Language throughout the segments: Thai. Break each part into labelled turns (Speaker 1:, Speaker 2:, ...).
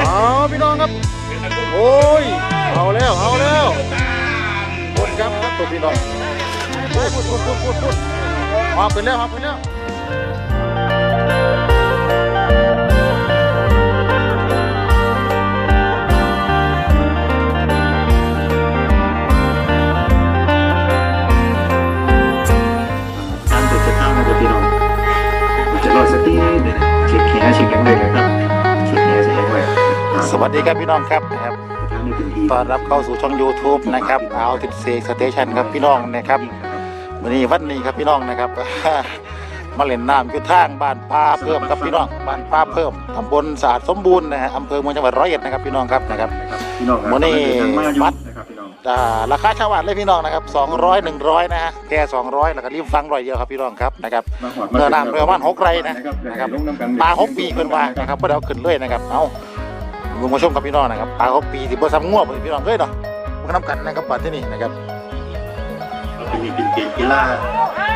Speaker 1: เอาพี่น้องครับ โอ้ยเอาแล้วเอาแล้วพูดครับครับตัวพี่น้องพูดพูดพูดพูดพูดพูดมาไปแล้วมาไปแล้ว
Speaker 2: ตามตัวจะเข้านะครับพี่น้องจะรอสักทีเดี๋ยวนะเช็คแขนเช็ค
Speaker 1: สวัสดีครับพี่น้องครับนะครับ
Speaker 2: ทางนี้เป็นที
Speaker 1: ต้อนรับเข้าสู่ช่อง YouTube นะครับเอาติดเซสเตชันครับพี่น้องนะครับวันนี้วันนี้ครับพี่น้องนะครับ มาเล่นน้ำอยู่ทางบ้านปลาเพิ่มครับพี่น้องบ้านปลาเพิ่มตำบลสะอาดสมบูรณ์นะฮะอำเภอเมืองจังหวัดร้อยเอ็ดนะครับพี่น้องครับนะครับ
Speaker 2: พี่น้องครับ
Speaker 1: วันนี้
Speaker 2: ทางมาอยู่
Speaker 1: วัด
Speaker 2: นะครับพี่น้อง
Speaker 1: อ่าราคาชาวบ้านเลยพี่น้องนะครับ200 100นะฮะแค่200 แล้วก็รีบฟังร้อยเดียวครับพี่น้องครับนะครับ
Speaker 2: มาหอด
Speaker 1: เมื่อน้ำเมื่อวันหกไร่นะ
Speaker 2: นะครับ
Speaker 1: นะครับ
Speaker 2: ลงน้ำกัน
Speaker 1: ปลาหกปีเพิ่นว่านะครับเพื่อเอาขึ้นเลยนะครับเอา ลุงมาชมกับพี่น้องนะครับปลาหกปีที่บ่ซ้ำง่วงพี่น้องเลยเนาะมันน้ำกันนะครับปลาที่นี่นะครับ
Speaker 3: เป็นอีกเป็นเกมกีฬา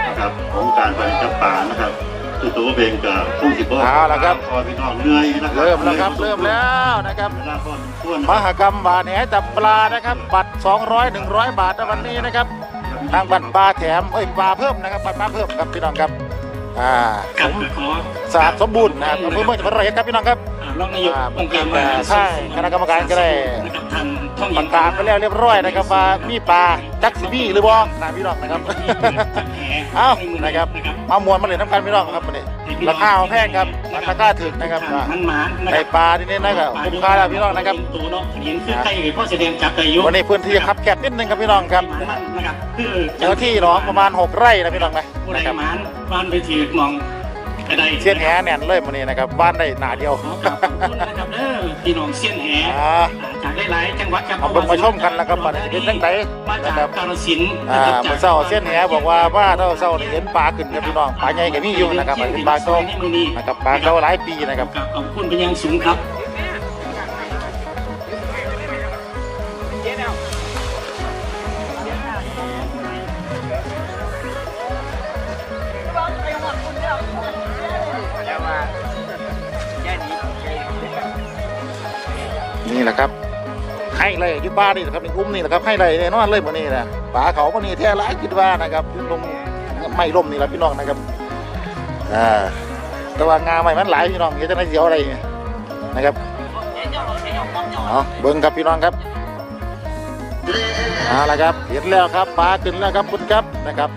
Speaker 3: นะครับของการบรรจับป่านะครับตัวตัวเพลงกับผู้สิบ
Speaker 1: เอาละครับ
Speaker 3: คอยพี่น้องเหนื่อยนะครั
Speaker 1: เริ่มแล้วครับเริ่มแล้วนะครับ
Speaker 3: เวลาพอส่วน
Speaker 1: มหกรรมบาแหนจับปลานะครับบัตร200 100 บาทในวันนี้นะครับทางบัตรปลาแถมเอ้ยปลาเพิ่มนะครับบัตรปลาเพิ่มครับพี่น้องครับ อ่า
Speaker 4: กับขอ
Speaker 1: สะอาดสมบูรณ์นะครับอำเภอเมืองจังหวัดร้อยเอ็ดครับพี่น้องครับ
Speaker 4: อ่ารองนายก
Speaker 1: อ่า
Speaker 4: องค์การบริหาร
Speaker 1: ใช่คณะกรรมการก็ได้
Speaker 4: นะครับทางท่อง
Speaker 1: ประกาศไปแล้วเรียบร้อยนะครับว่ามีปลาจักสิมีหรือบ่นะพี่น้องนะครับ เอ้านะครับมามวนมาเลยน้ำกันพี่น้องครับวันนี้ราคาแพงครับราคาถึกนะครับ
Speaker 4: มันหมานนะ
Speaker 1: ใน
Speaker 4: ครับ
Speaker 1: ปลาที่นี่นะครับคุ้มค่าแล้วพี่น้องนะครับ
Speaker 4: ตัวเนาะเห็นคือใครพ่อแสดงจับอายุ
Speaker 1: วันนี้พื้นที่ครับแคบนิดนึงครับพี่น้องครับ
Speaker 4: นะครับคือ
Speaker 1: เจ้าหน้าที่เนาะประมาณ 6 ไร่นะพี่น้องนะ
Speaker 4: ผู้ใด
Speaker 1: นะครับ
Speaker 4: หมานบ้านไปถือมองกระได
Speaker 1: เสียนแหแน่นเลยวันนี้นะครับบ้านได้หนาเดียว
Speaker 4: ขอกราบขอบคุณนะครับเด้อพี่น้องเสี้ยนแห
Speaker 1: อ่า
Speaker 4: จาก หลายๆจังหวัดครับ
Speaker 1: เอาเบิ่งมาชมกันแล้วครับบัดนี้เป็นจังได
Speaker 4: มา
Speaker 1: นะ
Speaker 4: จาก
Speaker 1: ครับ
Speaker 4: กาฬสินธุ์
Speaker 1: อ่าเมื่อเช้าเสียนแหบอกว่าว่าเท่าเช้านี่เห็นปลาขึ้นครับพี่น้องปลาใหญ่ก็มีอยู่นะครับอันเป็นปลาเก่านะครับปลาเก่าหลายปีนะครับ
Speaker 4: ขอบคุณเป็นอย่างสูงครับ
Speaker 1: นี่แหละครับ ให้เลยอยู่บ้านนี่แหละครับในอุ้มนี่แหละครับให้เลยแน่นอนเลยวันนี้นะป่าเขาวันนี้แท้ร้ายคิดว่านะครับลงไม่ล่มนี่แหละพี่น้องนะครับอ่าแต่ว่างาใหม่มันหลายพี่น้องเดี๋ยวจะได้เสียวอะไรนะครับเอาเบิ้งครับพี่น้องครับเอาละครับเห็นแล้วครับปลาขึ้นแล้วครับคุณครับนะครับ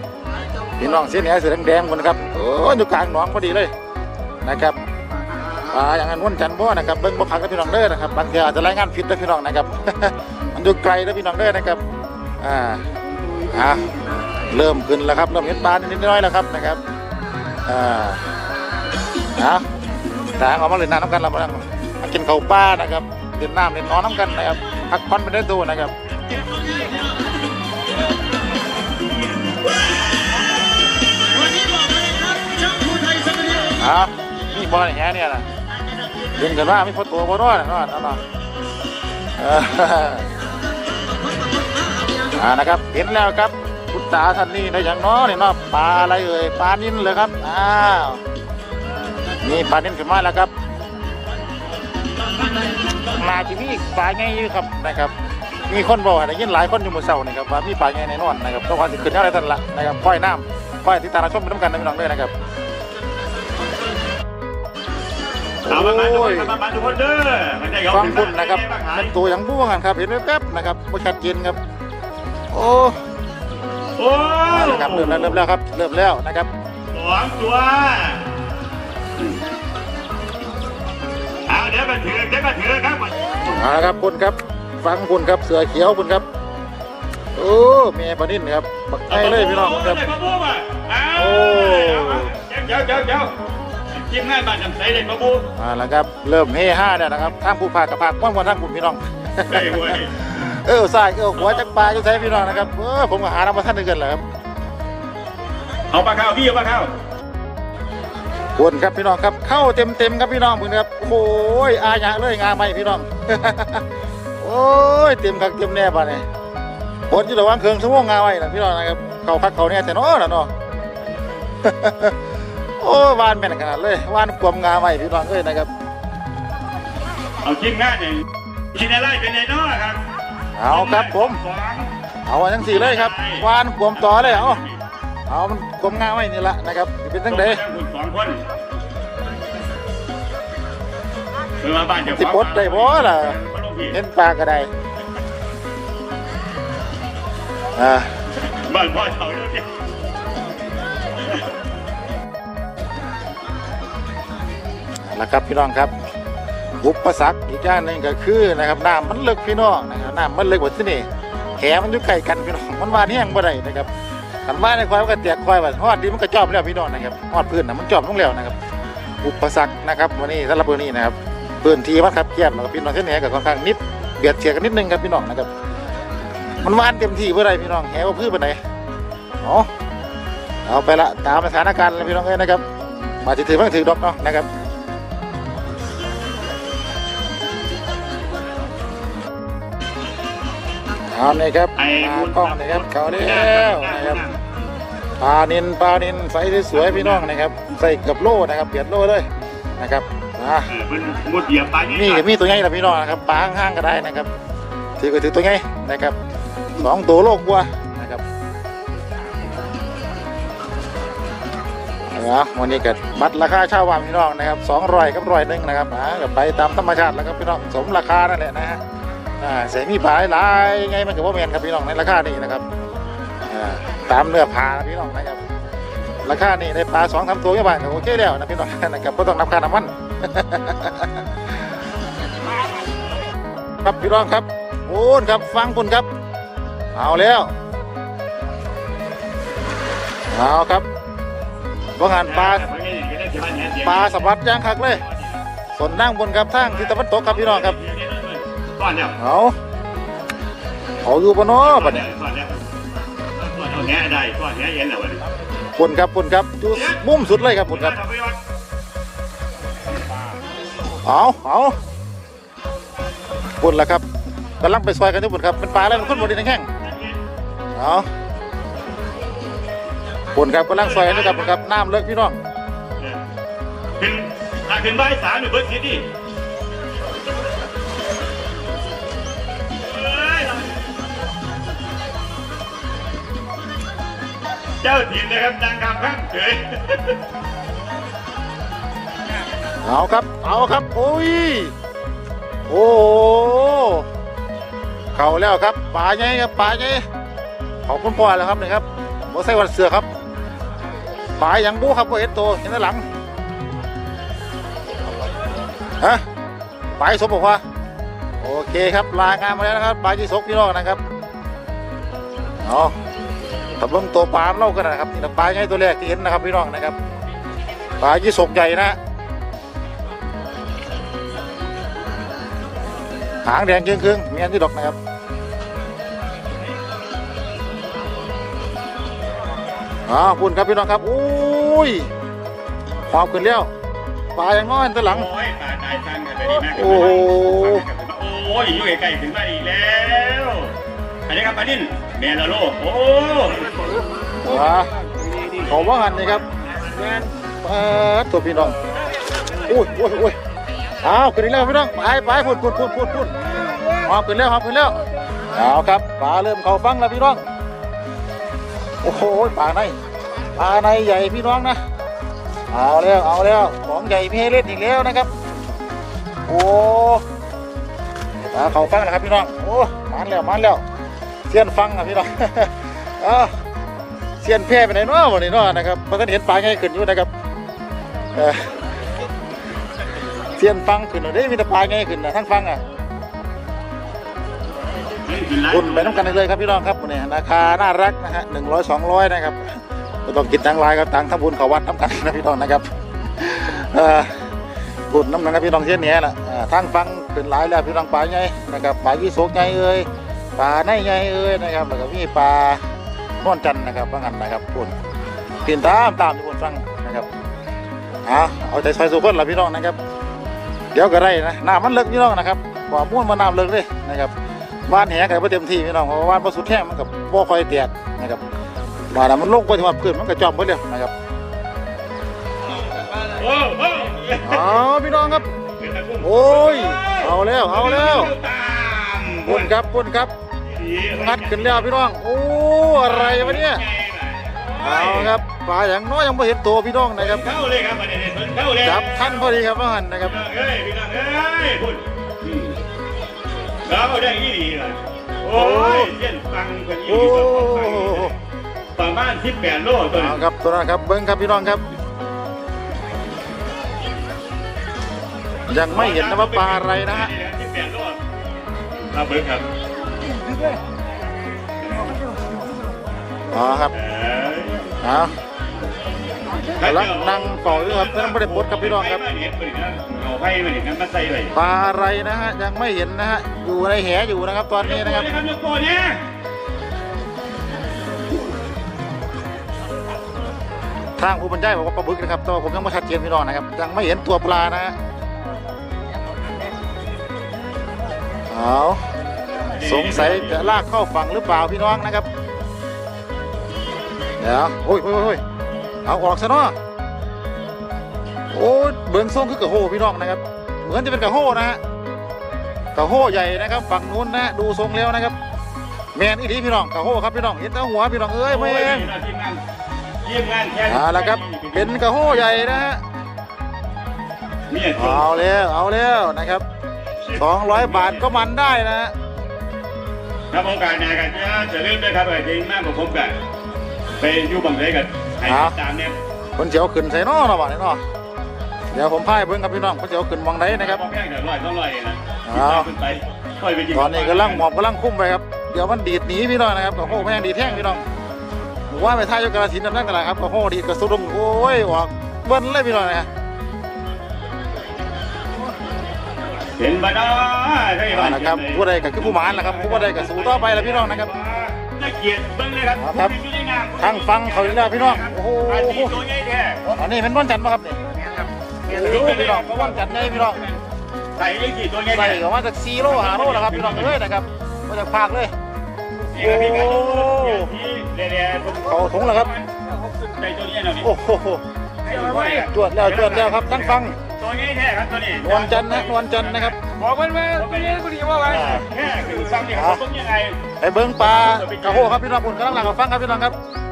Speaker 1: พี่น้องเส้นแหสีแดงๆคุณครับโอ้ยอยู่กลางหนองพอดีเลยนะครับ อ่าอย่างนั้นวนจันทร์บ่นะครับเบิ้งบ่คักกับพี่น้องเด้อนะครับบางทีอาจจะรายงานผิดนะพี่น้องนะครับ มันอยู่ไกลนะพี่น้องเด้อนะครับอ่าอ่าเริ่มขึ้นแล้วครับเริ่มเห็นปลานิดๆน้อยๆแล้วครับนะครับอ่าอ่าทางออกมาเล่นน้ำน้ำกันเรามามากินข้าวปลานะครับเล่นน้ำเล่นนอนน้ำกันนะครับพักผ่อนไปได้ตัวนะครับอ่านี่บอลอย่างเงี้ยเนี่ยนะ เดินกันว่าไม่พอตัวพอรอดนะรอดเอาเนาะอ่านะครับเห็นแล้วครับคุณตาท่านนี้ได้อย่างน้อนี่เนาะปลาอะไรเอ่ยปลานิ่นเลยครับอ้าวนี่ปลานิ่นขึ้นมาแล้วครับมาที่นี่ปลาไงอยู่ครับนะครับ มีคนบอกได้ยินหลายคนอยู่หมู่เสานะครับว่ามีปลาไงในนอนนะครับต้องการจะขึ้นเท่าไรท่านละนะครับค่อยน้ำค่อยติดตามชมไปด้วยกันนะพี่น้องด้วยนะครับ
Speaker 3: เอามามาทุกคนมามาทุกคนเด้อมันจะยอม
Speaker 1: ฟังบุญนะครับเป็นตัวอย่างบ้วงกันครับเห็นแป๊บๆนะครับไม่ชัดเจนครับ โอ้
Speaker 3: โอ้
Speaker 1: นะครับเริ่มแล้วเริ่มแล้วครับเริ่มแล้วนะครับ
Speaker 3: สองตัวเอาเดี๋ยวมาถือเดี๋ยวมาถือครับ
Speaker 1: เอาละครับคุณครับ ฟังคุณครับเสือเขียวคุณครับโอ้มียปานินครับบักไอ้เลยพี่น้องครับ
Speaker 3: มะม่วงอะเอา
Speaker 1: โอ้
Speaker 3: เดี๋ยวเดี๋ยวเดี๋ยว ทีมงานบ้านจำใสเลยมะม่วง
Speaker 1: เอาละครับเริ่มเฮห้าเนี่ยนะครับทางผู้พากกับพากว่างวันทางคุณพี่น้อง
Speaker 3: ได้เว้ย
Speaker 1: เออสายเออหัวจักปลาจักใส่พี่น้องนะครับเออผมก็หาน้ำมาท่านนึงกันแหละครับ
Speaker 3: เอาปลาข้าวพี่เอาปลาข้าว
Speaker 1: คุณครับพี่น้องครับเข้าเต็มเต็มๆครับพี่น้องคุณครับโอ้ยอาญะเลยงาไม่พี่น้องโอ้ยเต็มคักเต็มแน่ป่ะเนี่ยผลอยู่ระหว่างเครื่องสมองงาไว้นะพี่น้องนะครับเขาคักเขาเนี่ยแต่น้อนะเนาะ โอ้ยวานแม่นขนาดเลยวานความงาไว้พี่น้องเอ้ยนะครับ
Speaker 3: เอาทีมงานเนี่ยกินอะไรเป็นไงเนาะครับ
Speaker 1: เอาครับผม
Speaker 3: ของ
Speaker 1: เอาอันทั้งสี่เลยครับวานกวมต่อเลยเอาเอามันกวมงาไว้นี่ละนะครับสิเป็นทั้งเด
Speaker 3: คุณสองคนเออมาบ้านเจ้าของ
Speaker 1: สิปลดได้บ่ล่ะเห็นปลาก็ได้อ่า
Speaker 3: บ้านพ่อเฒ่าแล้วเนี่ย
Speaker 1: แล้วครับพี่น้องครับอุปสรรคอีกอย่างหนึ่งก็คือนะครับน้ำมันเลึกพี่น้องนะครับน้ำมันเลึกกว่าที่นี่แหมันอยู่ใกล้กันพี่น้องมันว่านี่ยังบ่ได้นะครับกันว่าในควายมันก็แตกควายว่าฮอดดีมันก็จอมแล้วพี่น้องนะครับฮอดพื้นนะมันจอมลงแล้วนะครับ อุปสรรคนะครับวันนี้สำหรับวันนี้นะครับพื้นที่มันครับเครียดแล้วก็พี่น้องเส้นแหกับค่อนข้างนิดเบียดเสียกันนิดนึงครับพี่น้องนะครับ มันวานเต็มที่เพื่อไรพี่น้องแหว่าพื้นไปไหนอ๋อเอาไปละตามสถานการณ์เลยพี่น้องเอ้ยนะครับมาถือถือเพิ่งถือดอกเนาะนะครับ เอาเลยครับ
Speaker 3: ไอ้
Speaker 1: มา
Speaker 3: บุญ
Speaker 1: กล้องเลยครับเขาแล้วนะครับปลานินปลานินใส่สวยๆพี่น้องนะครับ ใส่กับโล่นะครับเปลี่ยนโล่เลยนะครับมา
Speaker 3: เออมันมุดเหยียบไป
Speaker 1: นี่ก็มีตัวใหญ่ละพี่น้องนะครับปลาห้างๆก็ได้นะครับถือก็ถือตัวใหญ่นะครับสองตัวโลกกว่านะครับเอาวันนี้ก็บัตรราคาเช่าวันพี่น้องนะครับสองร้อยกับร้อยหนึ่งนะครับอ่าก็ไปตามธรรมชาติแล้วครับพี่น้องสมราคานั่นแหละนะฮะ อ่าเสียมีปลาหลายๆไงมันก็บ่แมนครับพี่น้องในราคานี้นะครับอ่าตามเนื้อผานะพี่น้องนะครับราคานี่ในปลาสองทำตัวยี่บาทโอเคแล้วนะพี่น้องนะครับก็ต้องนับค่าน้ำมันครับพี่น้องครับโอ้นครับฟังคุณครับ เอาแล้วเอาครับว่างานปลาปลาสะพัดย่างคักเลย ส่วนนั่งบนครับทางทิศตะวันตกครับพี่น้องครับ
Speaker 3: ก่อนแล้ว
Speaker 1: เอาเอาอยู่ปะเนาะปะเนี่ย
Speaker 3: ก่อนแล้วก่อนเอาแหน่ได้ก่อนแหน่เย็นแล้ววันนี้
Speaker 1: คุณครับคุณครับอยู่มุมสุดเลยครับคุณครับ
Speaker 3: เอาไปวัด
Speaker 1: เอาเอาปุ่นแล้วครับกำลังไปซอยกันที่ปุ่นครับเป็นปลาอะไรมันขึ้นบนดินแข้งเอาปุ่นครับกำลังซอยกันอยู่ครับปุ่นครับน้ำเลิกพี่น้อง
Speaker 3: ขึ้นถ้าขึ้นบ่ายสามหรือเบิร์ดคิด จ้าถิ่นนะครับดังคำข้างเฉย
Speaker 1: เอาครับ เอาครับ โอ้ย โอ้โเข้าแล้วครับปลาใหญ่ครับปลาใหญ่ขอบคุณพ่อแล้วครับนี่ครับโมใส่วันเสือครับปลาอย่างบูครับโบเอ็ดโตเห็นด้านหลังฮะปลาสกบอกว่าโอเคครับลางานมาแล้วนะครับปลายี่สกพี่น้องนะครับเอา ตำลงตัวปลาเล่ากันนะครับนี่ปลาใหญ่ตัวแรกที่เห็นนะครับพี่น้องนะครับปลายี่สกใหญ่นะหางแดงเครื่องๆมีอันที่ดอกนะครับอ้าวพุ่นครับพี่น้องครับอุ้ยความขึ้นแล้วปลาอย่างน้อยตัวหลัง
Speaker 3: โอ้ยตาตายสั้นกันไปดีมาก
Speaker 1: โอ้โห
Speaker 3: โอ้ยอยู่ใกล้ๆถึงบ้านอีกแล้ว อันนี้ครับปานินเมลโลโอ้
Speaker 1: ว้าของว่าหันนี่ครับปตัวพี่น้องอุ้ยอุ้ยอุ้ยอ้าวขึ้นแล้วพี่น้องไปไปพุ่นพุ่นพุ่นพุ่นพุ่นหอบขึ้นแล้วหอบขึ้นแล้วเอาครับปลาเริ่มเข้าฟังแล้วพี่น้องโอ้โหปลาในปลาในใหญ่พี่น้องนะเอาแล้วเอาแล้วของใหญ่มีให้เล่นอีกแล้วนะครับโอ้ปลาเขาฟังนะครับพี่น้องโอ้มันแล้วมันแล้วเสียนฟังอะพี่น้องเอา เสียนแพร่ไปไหนเนาะวันนี้เนาะนะครับเพราะท่านเห็นปลาง่ายขึ้นอยู่นะครับเออเสียนฟังขึ้นเลยมีแต่ปลาง่ายขึ้นนะทั้งฟังอะคุณไปน้ำกันเลยครับพี่น้องครับวันนี้ราคาน่ารักนะฮะหนึ่งร้อยสองร้อยนะครับต้องกินตังลายก็ตังทั้งบุญเขาวัดน้ำกันนะพี่น้องนะครับเออบุญน้ำหนักพี่น้องเช่นนี้แหละเอ่อทั้งฟังเป็นหลายแล้วพี่น้องปลาใหญ่นะครับปลายี่สกใหญ่เอ้ยปลาในใหญ่เอ้ยนะครับแล้วก็มีปลา นวลจันนะครับว่างั้นนะครับคุณกินตามตามที่คุณฟังนะครับเอาเอาใจใส่สุขคนละพี่น้องนะครับ เดี๋ยวก็ได้นะน้ำมันเลิกพี่น้องนะครับว่าม้วนมาน้ำเลิกเลยนะครับบ้านแหกันไม่เต็มที่พี่น้องเพราะว่าบ้านพอสุดแห้งมันกับบ่อคอยแตกนะครับบ้านน่ะมันลงไปถึงว่าพื้นมันก็จอมหมดเลยนะครับ
Speaker 3: โอ้โห
Speaker 1: พี่น้องครับ โอ้ยเอาแล้วเอาแล้วปุ่นครับปุ่นครับงัดขึ้นแล้วพี่น้องโอ้ อะไรวะเนี่ยเอาครับปลาอย่างน้อยยังไม่เห็นตัวพี่น้องนะครับ
Speaker 3: เข้าเลยครับประเด็นเข้าเลย
Speaker 1: จับท่านพอดีครับว่าหันนะครับ
Speaker 3: เฮ้ยพี่น้องเอ้ยพุ่นเราได้ยี่ดีเลยโอ้ยเย็นฟังคนยี่
Speaker 1: โอ้
Speaker 3: ดีประมาณสิบแปดโลตัว
Speaker 1: เอา
Speaker 3: นี้
Speaker 1: ครับตัวนั้นครับเบิ้งครับพี่น้องครับ ยังไม่เห็นนะว่าปลาอะไรนะฮะ
Speaker 3: สิบแปดโลครับเบิ้งครับ
Speaker 1: อ๋อครับ
Speaker 3: เอ้ย
Speaker 1: เอากำลังนั่งเฝ้าอยู่ครับแต่ยังไม่ได้ปลดครับพี่น้องครับ
Speaker 3: เอาไฟมาดิงั้นมาใส่เลย
Speaker 1: ปลาอะไรนะฮะยังไม่เห็นนะฮะอยู่ในแหอยู่นะครับ ตอนนี้นะครับ
Speaker 3: ยกโปเนี่ย
Speaker 1: ทางผู้บรรยายบอกว่าปลาบึกนะครับแต่ว่าผมยังไม่ชัดเจนพี่น้องนะครับ ยังไม่เห็นตัวปลานะฮะเอาสงสัยจะลากเข้าฝั่งหรือเปล่าพี่น้องนะครับเดี๋ยวโอ้ยโอ้ยโอ้ยเอาออกซะเนาะโอ้ยเบิ้งทรงคือกระโหพี่น้องนะครับ เหมือนจะเป็นกระโหนะฮะกระโหใหญ่นะครับ ฝั่งนู้นนะดูทรงแล้วนะครับ แมนอีดีพี่น้องกระโหครับพี่น้องเห็นแต่หัวพี่น้องเอ้ยแมน
Speaker 3: เยี่ยมงานแค่
Speaker 1: เอาละครับเป็นกระโหใหญ่นะฮะ
Speaker 3: เนี่ย
Speaker 1: เอาแล้วเอาแล้วนะครับ200บาทก็มันได้นะฮะ
Speaker 3: ครับโอกาสหน้ากันจะเริ่มด้วยครับไอ้จริงมากกว่าผมกัน ไปอยู่บังเลยกันให้ตามเนี่ย
Speaker 1: คนเสียวขึ้นใส่นอเนาะบ่เนี่ยเนาะเดี๋ยวผมพายเบิ้งครับพี่น้องคนเสียวขึ้นวังไดนะครับ
Speaker 3: แพงแต่ร้อยต้องร้อยนะขึ้นไปค่อยไปกิน
Speaker 1: ตอนนี้กำลังหมอบกำลังคุ้มไปครับเดี๋ยวมันดีดหนีพี่น้องนะครับกระโหแม่งดีดแท่งพี่น้องผมว่าไปท่ายกกระสินนั่นกันแหละครับกระโหดีดกระสุดงโอ้ยออกเบิ้ลเลยพี่น้องนะ
Speaker 3: เห็นบ้านาใช่บ้า
Speaker 1: นะครับผู้ใดก็คือผู้หมานนะครับผู้ใดก็สู้ต่อไปแล้วพี่น้องนะครับ
Speaker 3: น่าเกลียดเบิ้งเลยครับ
Speaker 1: ครับ ทางฟังเขาอีกแล้วพี่น้อง โอ้โห
Speaker 3: อันนี้ตัวใหญ่แท้
Speaker 1: อันนี้เป็นวันจันทร์ป่ะครับเนี่ยโอ้โหพี่น้องเป็นวันจันทร์ไงพี่น้อง
Speaker 3: ใส่ยังกี่ตัวใหญ่
Speaker 1: ใส่กับว่าจากซีโร่หาโร่นะครับพี่น้องเลยนะครับมาจากภาคเลย
Speaker 3: นี่ครับพี่ครับพี่เดี๋ยวผม
Speaker 1: เขาถุงแล้วครับ
Speaker 3: ใจตัวนี้หน่อย
Speaker 1: โอ้โหจวดแล้วจวดแล้วครับทั้งฟัง
Speaker 3: ตัวใหญ่แท้ครับตัวนี้
Speaker 1: นวลจันทร์นะนวลจันทร์นะครับ
Speaker 3: บอกมันมาตัวนี้กูดีว่าไงแค่คือซ้ำเนี่ยเขาต้องยังไง
Speaker 1: ไอ้เบิ้งปลากระโหครับพี่น้องคุณกำลังหลังกับฟังครับพี่น้องครับ
Speaker 3: ครับ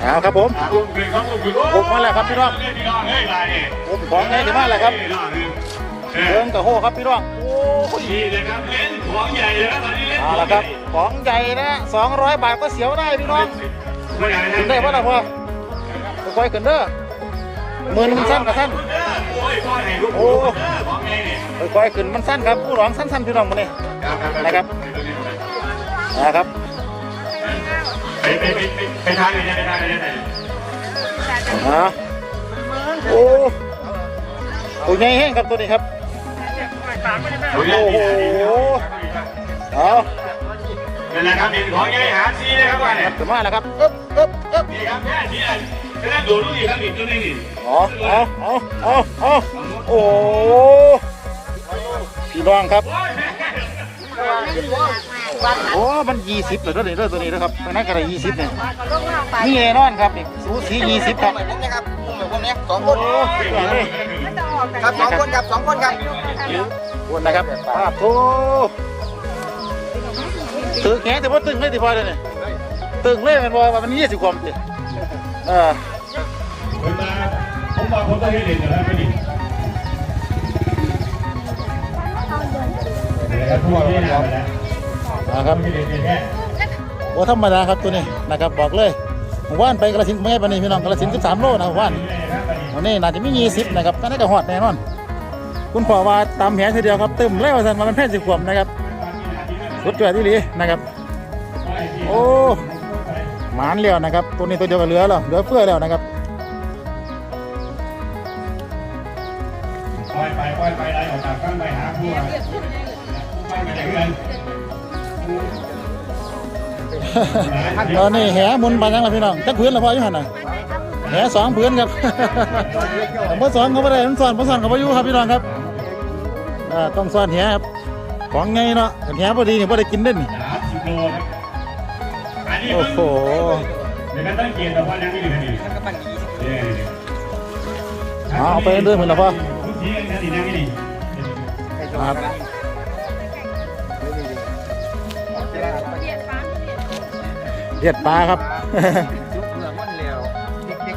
Speaker 1: เอาครับผม
Speaker 3: ลุงคือเขาลุงคือ
Speaker 1: ผมมาแล้วครับพี่น้อง
Speaker 3: พี่น้องเฮ้ยลายนี่
Speaker 1: ผมของไงถึงมาแล้วครับเบิ้งกระโหครับพี่น้องโอ้ย
Speaker 3: ดีเลยครับเล่นของใหญ่เลยครับตอนนี้เล่น
Speaker 1: เอาละครับของใหญ่นะ200บาทก็เสียวได้พี่น้องขึ้นได้ป่ะล่ะพ่อค่อยๆขึ้นเด้อมือมันสั้นกับสั้น
Speaker 3: โอ้ยพ่อไหนลูก
Speaker 1: โอ้
Speaker 3: ของไงเนี่ย
Speaker 1: ค่อยๆขึ้นมันสั้นครับผู้ร้องสั้นๆพี่น้องมาเนี่ยนะครับนะครับ
Speaker 3: ไปไปไปไปทางไหนไปทางไหนไป
Speaker 1: อ่าโอ้ตัวใหญ่แห้งครับตัวนี้ครับ
Speaker 3: โอ้โห
Speaker 1: เอา
Speaker 3: นี่แหละครับนี่ของใหญ่หาซีเลยครับว่าเนี่ย
Speaker 1: ถึงมาแล้วครับอึ๊บอึ๊บอึ๊บ
Speaker 3: นี่ครับแค่นี้อันกำลังดูดูดีครับนี่ตัวนี้นี่
Speaker 1: อ๋อเอาเอาเอาเอาโอ้พี่น้องครับ โอ้ มันยี่สิบเลยตัวนี้ตัวนี้นะครับตอนนั้นก็ได้ยี่สิบเนี่ยนี่แน่นอนครับนี่สูสียี่สิบครับ
Speaker 5: นะครับผมเนี่ยสองค
Speaker 1: โอ้
Speaker 5: น
Speaker 1: พี่น้องเลย
Speaker 5: ครับสองคนครับสองคนครับ
Speaker 1: วนนะครับภาพโอ้ตึงแขนแต่ว่าตึงเลยที่พอเลยเนี่ยตึงเลยมันบอกว่ามันยี่สิบความสิเออ
Speaker 3: ผมมาผมมาผมต้องให้เรียนนะครับไม่ดีนะครับทุกคนนี่นะ
Speaker 1: นะครับโอ้ธรรมดาครับตัวนี้นะครับบอกเลยหมู่านไปกระสินไม่ใช่ปานนี้พี่น้องกระสินสิบสามโลนะหมู่านวันนี้น่าจะมียี่สิบนะครับก็น่าจะหอดแน่นอน คุณพ่อว่าตามแผนทีเดียวครับตึมเลยว่าสันมาเป็นแพทย์สิบขวบนะครับสุดยอดที่ลีนะครับ โอ้หมานเลี้ยวนะครับ ตัวนี้ตัวเดียวกับเหลือแล้วเหลือเฟื่อแล้วนะครับ ตอนนี้แหมุนไปยังละพี่น้องจักพื้นละพออยู่หันน่ะแหสองพื้นครับแต่เมื่อสอนเขาไม่ได้มันสอนเมื่อสอนเขาไม่อยู่ครับพี่น้องครับต้องสอนแหครับของไงเนาะแหพอดีนี่พอได้กินเด่นนี่
Speaker 3: สามสิบโอ้
Speaker 1: โห
Speaker 3: เด็กนั่งเกณฑ์แต่ว่ายังไม่ดีดี
Speaker 1: เอาไปเรื่อยๆเหมือนละพ่อ
Speaker 3: ทุกที กันดีนะไม่ดี
Speaker 1: ครับเลียดปล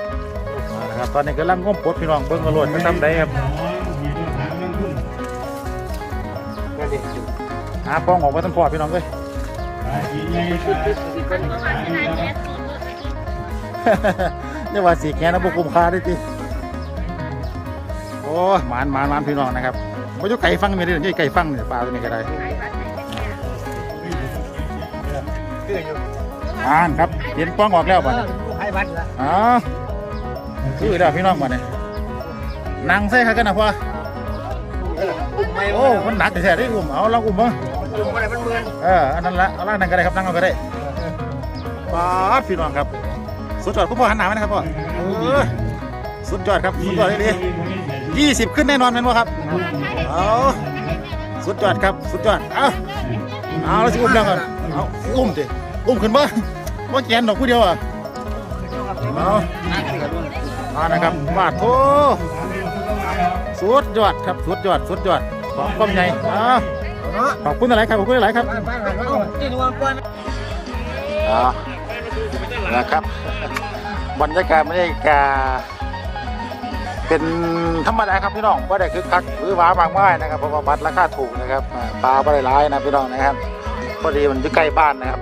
Speaker 1: าครับเอาละครับตอนนี้กำลังง้มปลดพี่น้องเบิ้งกระโดดไปทำได้ครับหาป้องออกมาทั้งพอดพี่น้องเลยนี่ว่าสีแขนนะบุกุมคาได้ทีโอ้ยหมานหมานหมานพี่น้องนะครับไม่ยุไก่ฟังมีได้หรือไก่ฟังเนี่ยปลาตัวนี้ก็ได้ อ่านครับเห็นป้องออกแล้วบ่เนี่ย
Speaker 5: ไอ้วัดละ
Speaker 1: อ๋อคือเด้อพี่น้องบ่เนี่ยนั่งใส่ข้ากันนะพ่อ
Speaker 5: ไม่
Speaker 1: โอ้มันหนักแต่แท้ได้อุ้มเอาลองอุ้มบ้าง
Speaker 5: ลุงอะไรมันเมือน
Speaker 1: เอออันนั้นละเอาล่างนั่งก็ได้ครับนั่งเอาก็ได้ปาดพี่น้องครับ สุดยอดคุณพ่อหันหน้าไหมนะครับพ่อเออสุดยอดครับสุดยอดเลยดิยี่สิบขึ้นแน่นอนแม่นบ่ครับเอาสุดยอดครับ สุดยอด เอาเอาแล้วสิอุ้มแล้วครับเอาอุ้มดิ อุ้มขึ้นบ่บ่แกนดอกผู้เดียวอะเอาเอานะครับบาดโถสุดยอดครับสุดยอดสุดยอดของความใหญ่เอา
Speaker 5: เนา
Speaker 1: ขอบคุณอะไรครับขอบคุณอะไรครับ
Speaker 5: นะ
Speaker 1: ครับบรรยากาศบรรยากาศเป็นธรรมดาครับพี่น้องว่าได้คึกคักหรือหวาบางไม้นะครับเพราะว่าบัตรราคาถูกนะครับปลาไม่ได้ร้ายนะพี่น้องนะครับพอดีมันอยู่ใกล้บ้านนะครับ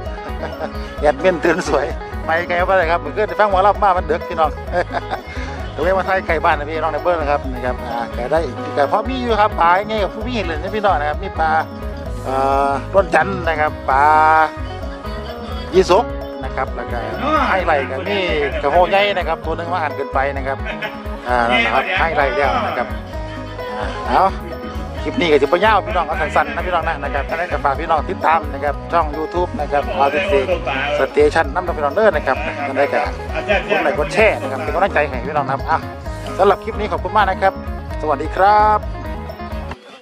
Speaker 1: แอดมินตื่นสวยไปไกลมาเลยครับเมันก็ฟังหมอลำมามันเดือกพี่น้องตัวเองมาไทยไกลบ้านนะพี่น้องในเบิ้ลนะครับนะครับอ่าแกได้แต่พอมีอยู่ครับปลาไงกับผู้มีเห็นเลยนะพี่น้องนะครับมีปลาเอ่อต้นจันนะครับปลายี่สกนะครับแล้วก็ให้ไหลกันนี่กระโหใหญ่นะครับ ตัวหนึงว่าหันเกินไปนะครับอ่านะครับให้ไหลแล้วนะครับเอา คลิปนี้ก็จะไปยาวพี่น้องเอาสั้นๆนะพี่น้องนะนะครับท่านก็ฝากพี่น้องติดตามนะครับช่อง YouTube นะครับอาร์ติสสเตชันน้ำตาพี่น้องเด้อนะครับท่นได้กับกดไลค์กดแชร์นะครับเป็นกำลังใจให้พี่น้องนะครับอะสำหรับคลิปนี้ขอบคุณมากนะครับ สวัสดีครับ